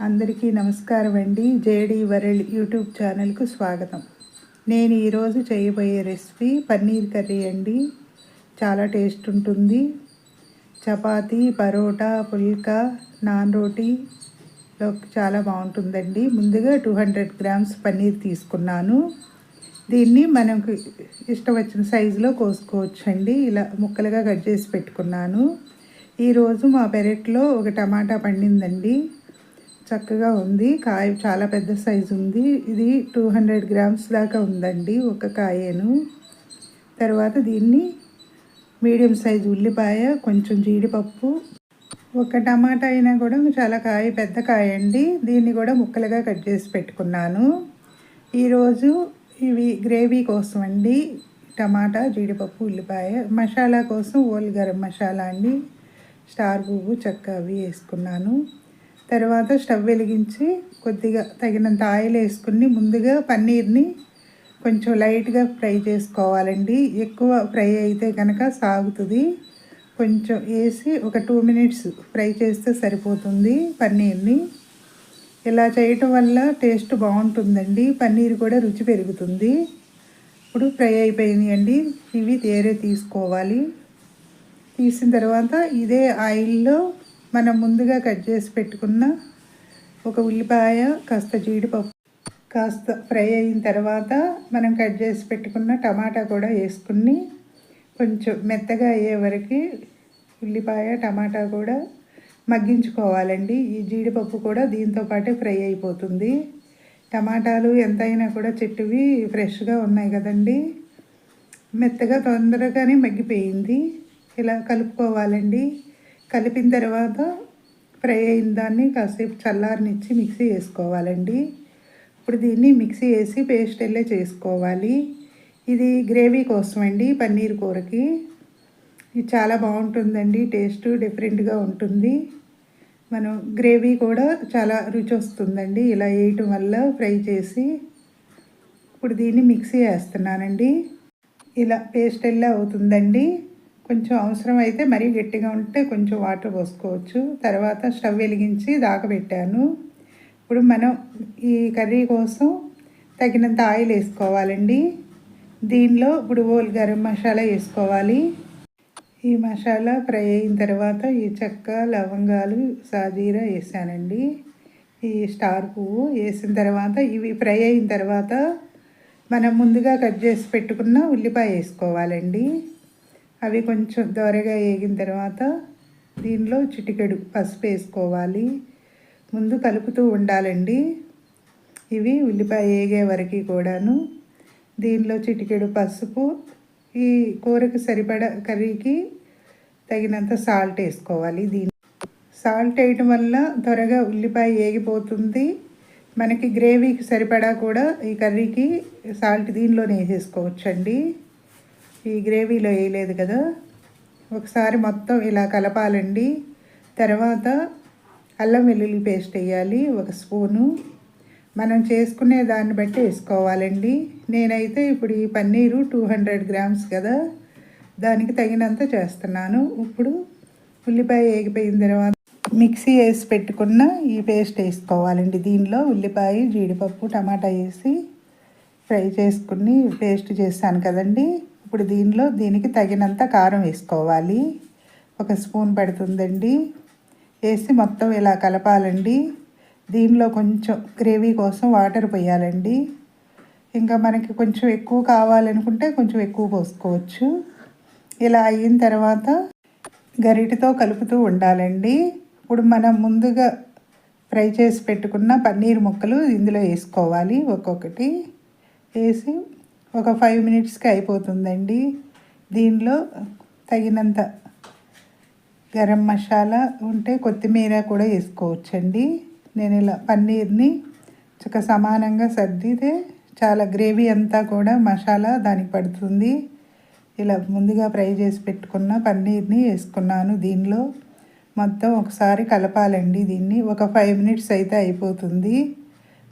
అందరికీ నమస్కారం అండి. జేడి వరల్డ్ యూట్యూబ్ ఛానల్కు స్వాగతం. నేను ఈరోజు చేయబోయే రెసిపీ పన్నీర్ కర్రీ అండి. చాలా టేస్ట్ ఉంటుంది. చపాతీ పరోటా పుల్కా నాన్ రోటీలో చాలా బాగుంటుందండి. ముందుగా టూ హండ్రెడ్ గ్రామ్స్ పన్నీర్ తీసుకున్నాను. దీన్ని మనకు ఇష్టం వచ్చిన సైజులో కోసుకోవచ్చండి. ఇలా ముక్కలుగా కట్ చేసి పెట్టుకున్నాను. ఈరోజు మా పెరట్లో ఒక టమాటా పండిందండి. చక్కగా ఉంది. కాయ చాలా పెద్ద సైజు ఉంది. ఇది టూ హండ్రెడ్ గ్రామ్స్ దాకా ఉందండి ఒక కాయను. తర్వాత దీన్ని మీడియం సైజు ఉల్లిపాయ కొంచెం జీడిపప్పు ఒక టమాటా అయినా కూడా చాలా కాయ పెద్ద కాయ అండి. దీన్ని కూడా ముక్కలుగా కట్ చేసి పెట్టుకున్నాను. ఈరోజు ఇవి గ్రేవీ కోసం అండి. టమాటా జీడిపప్పు ఉల్లిపాయ మసాలా కోసం ఓల్ గరం మసాలా అండి. స్టార్ పువ్వు చెక్క అవి వేసుకున్నాను. తర్వాత స్టవ్ వెలిగించి కొద్దిగా తగినంత ఆయిల్ వేసుకుని ముందుగా పన్నీర్ని కొంచెం లైట్గా ఫ్రై చేసుకోవాలండి. ఎక్కువ ఫ్రై అయితే కనుక సాగుతుంది. కొంచెం వేసి ఒక టూ మినిట్స్ ఫ్రై చేస్తే సరిపోతుంది పన్నీర్ని. ఇలా చేయటం వల్ల టేస్ట్ బాగుంటుందండి. పన్నీర్ కూడా రుచి పెరుగుతుంది. ఇప్పుడు ఫ్రై అయిపోయింది అండి ఇవి తేరే తీసుకోవాలి. తీసిన తర్వాత ఇదే ఆయిల్లో మనం ముందుగా కట్ చేసి పెట్టుకున్న ఒక ఉల్లిపాయ కాస్త జీడిపప్పు కాస్త ఫ్రై అయిన తర్వాత మనం కట్ చేసి పెట్టుకున్న టమాటా కూడా వేసుకుని కొంచెం మెత్తగా అయ్యే వరకు ఉల్లిపాయ టమాటా కూడా మగ్గించుకోవాలండి. ఈ జీడిపప్పు కూడా దీంతో పాటే ఫ్రై అయిపోతుంది. టమాటాలు ఎంతైనా కూడా చెట్టువి ఫ్రెష్గా ఉన్నాయి కదండి. మెత్తగా తొందరగానే మగ్గిపోయింది. ఇలా కలుపుకోవాలండి. కలిపిన తర్వాత ఫ్రై అయిన దాన్ని కాసేపు చల్లారనిచ్చి మిక్సీ వేసుకోవాలండి. ఇప్పుడు దీన్ని మిక్సీ వేసి పేస్ట్ వెళ్ళే చేసుకోవాలి? ఇది గ్రేవీ కోసం అండి పన్నీర్ కూరకి. ఇది చాలా బాగుంటుందండి టేస్ట్ డిఫరెంట్గా ఉంటుంది. మనం గ్రేవీ కూడా చాలా రుచి వస్తుందండి ఇలా వేయటం వల్ల ఫ్రై చేసి. ఇప్పుడు దీన్ని మిక్సీ వేస్తున్నానండి. ఇలా పేస్ట్ వెళ్ళే అవుతుందండి? కొంచెం అవసరం అయితే మరీ గట్టిగా ఉంటే కొంచెం వాటర్ పోసుకోవచ్చు. తర్వాత స్టవ్ వెలిగించి దాకబెట్టాను. ఇప్పుడు మనం ఈ కర్రీ కోసం తగినంత ఆయిల్ వేసుకోవాలండి. దీనిలో ఇప్పుడు ఓల్ గరం మసాలా వేసుకోవాలి. ఈ మసాలా ఫ్రై అయిన తర్వాత ఈ చెక్క లవంగాలు సాజీరా వేసానండి. ఈ స్టార్ పువ్వు వేసిన తర్వాత ఇవి ఫ్రై అయిన తర్వాత మనం ముందుగా కట్ చేసి పెట్టుకున్న ఉల్లిపాయ వేసుకోవాలండి. అవి కొంచెం దోరగా వేగిన తర్వాత దీనిలో చిటికెడు పసుపు వేసుకోవాలి. ముందు కలుపుతూ ఉండాలండి. ఇవి ఉల్లిపాయ వేగే వరకు కూడాను. దీనిలో చిటికెడు పసుపు ఈ కూరకు సరిపడ కర్రీకి తగినంత సాల్ట్ వేసుకోవాలి. దీని సాల్ట్ వేయటం వల్ల త్వరగా ఉల్లిపాయ వేగిపోతుంది. మనకి గ్రేవీకి సరిపడా కూడా ఈ కర్రీకి సాల్ట్ దీనిలోనే వేసేసుకోవచ్చండి. ఈ గ్రేవీలో వేయలేదు కదా. ఒకసారి మొత్తం ఇలా కలపాలండి. తర్వాత అల్లం వెల్లుల్లి పేస్ట్ వేయాలి ఒక స్పూను. మనం చేసుకునే దాన్ని బట్టి వేసుకోవాలండి. నేనైతే ఇప్పుడు ఈ పన్నీరు టూ హండ్రెడ్ గ్రామ్స్ కదా. దానికి తగినంత చేస్తున్నాను. ఇప్పుడు ఉల్లిపాయ వేగిపోయిన తర్వాత మిక్సీ వేసి పెట్టుకున్న ఈ పేస్ట్ వేసుకోవాలండి. దీనిలో ఉల్లిపాయ జీడిపప్పు టమాటా వేసి ఫ్రై చేసుకుని పేస్ట్ చేస్తాను కదండీ. ఇప్పుడు దీనిలో దీనికి తగినంత కారం వేసుకోవాలి. ఒక స్పూన్ పడుతుందండి. వేసి మొత్తం ఇలా కలపాలండి. దీనిలో కొంచెం గ్రేవీ కోసం వాటర్ పోయాలండి. ఇంకా మనకి కొంచెం ఎక్కువ కావాలనుకుంటే కొంచెం ఎక్కువ పోసుకోవచ్చు. ఇలా అయిన తర్వాత గరిటితో కలుపుతూ ఉండాలండి. ఇప్పుడు మనం ముందుగా ఫ్రై చేసి పెట్టుకున్న పన్నీర్ ముక్కలు ఇందులో వేసుకోవాలి ఒక్కొక్కటి. వేసి ఒక ఫైవ్ మినిట్స్కి అయిపోతుందండి. దీనిలో తగినంత గరం మసాలా ఉంటే కొత్తిమీర కూడా వేసుకోవచ్చండి. నేను ఇలా పన్నీర్ని చక్క సమానంగా సర్దితే చాలా గ్రేవీ అంతా కూడా మసాలా దానికి పడుతుంది. ఇలా ముందుగా ఫ్రై చేసి పెట్టుకున్న పన్నీర్ని వేసుకున్నాను దీనిలో. మొత్తం ఒకసారి కలపాలండి దీన్ని. ఒక ఫైవ్ మినిట్స్ అయితే అయిపోతుంది.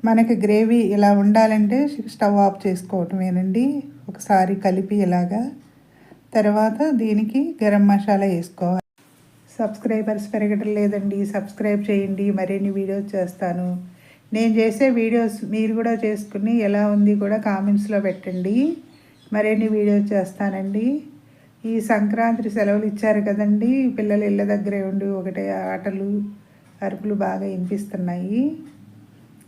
మనకి గ్రేవీ ఇలా ఉండాలంటే స్టవ్ ఆఫ్ చేసుకోవటమేనండి ఒకసారి కలిపి ఇలాగా. తర్వాత దీనికి గరం మసాలా వేసుకోవాలి. సబ్స్క్రైబర్స్ పెరగడం లేదండి. సబ్స్క్రైబ్ చేయండి. మరిన్ని వీడియోస్ చేస్తాను. నేను చేసే వీడియోస్ మీరు కూడా చేసుకుని ఎలా ఉంది కూడా కామెంట్స్లో పెట్టండి. మరిన్ని వీడియోస్ చేస్తానండి. ఈ సంక్రాంతి సెలవులు ఇచ్చారు కదండి. పిల్లలు ఇళ్ళ దగ్గరే ఉండి ఒకటే ఆటలు అరుపులు బాగా వినిపిస్తున్నాయి.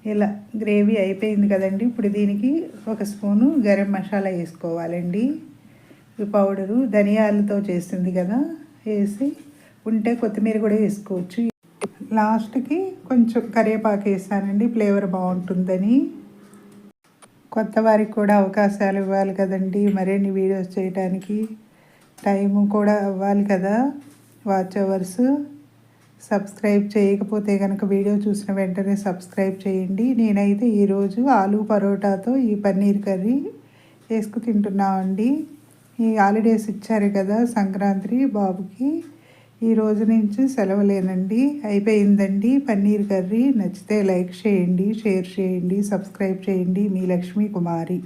ఇలా గ్రేవీ అయిపోయింది కదండి. ఇప్పుడు దీనికి ఒక స్పూను గరం మసాలా వేసుకోవాలండి. ఈ పౌడరు ధనియాలతో చేసింది కదా వేసి ఉంటే కొత్తిమీర కూడా వేసుకోవచ్చు. లాస్ట్కి కొంచెం కరివేపాకు వేసానండి ఫ్లేవర్ బాగుంటుందని. కొత్త వారికి కూడా అవకాశాలు ఇవ్వాలి కదండి మరిన్ని వీడియోస్ చేయడానికి టైము కూడా అవ్వాలి కదా వాచ్ అవర్స్. సబ్స్క్రైబ్ చేయకపోతే కనుక వీడియో చూసిన వెంటనే సబ్స్క్రైబ్ చేయండి. నేనైతే ఈరోజు ఆలు పరోటాతో ఈ పన్నీర్ కర్రీ వేసుకు తింటున్నామండి. ఈ హాలిడేస్ ఇచ్చారు కదా సంక్రాంతి బాబుకి. ఈ రోజు నుంచి సెలవులేనండి. అయిపోయిందండి పన్నీర్ కర్రీ. నచ్చితే లైక్ చేయండి షేర్ చేయండి సబ్స్క్రైబ్ చేయండి. మీ లక్ష్మీ కుమారి.